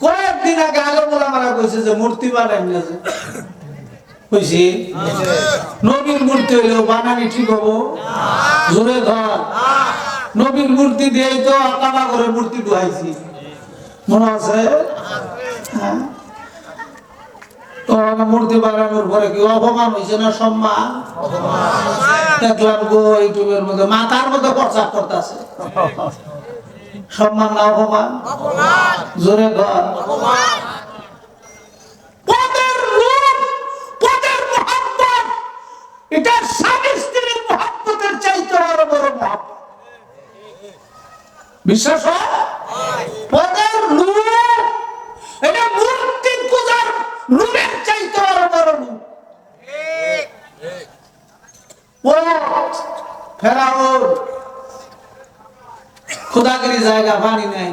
কয়েকদিন আগে বলা মারা কইছে যে মূর্তি বানাই না যে। কইছি? নবীর মূর্তি বানানি ঠিক হব? জোরে ধর। নবীর মূর্তি তো করে মূর্তি মনে আছে? হ্যাঁ। মূর্তি বানানোর পরে কি অপমান হয়েছে না সম্মান? দেখলাম গো ইউটিউবের মধ্যে মাথার মধ্যে প্রচার করতেছে। সম্মান না অপমান? জোরে ঘর পদের রূপ পদের মহাব্বত এটা স্বামী স্ত্রীর মহাব্বতের চাইতে আরও বড় মহাব্বত। বিশ্বাস পদের রূপ এটা মূর্তি পূজার রূপের চাইতে আরও বড় রূপ। পথ ফেরাও খোদাগিরি জায়গা পানি নেই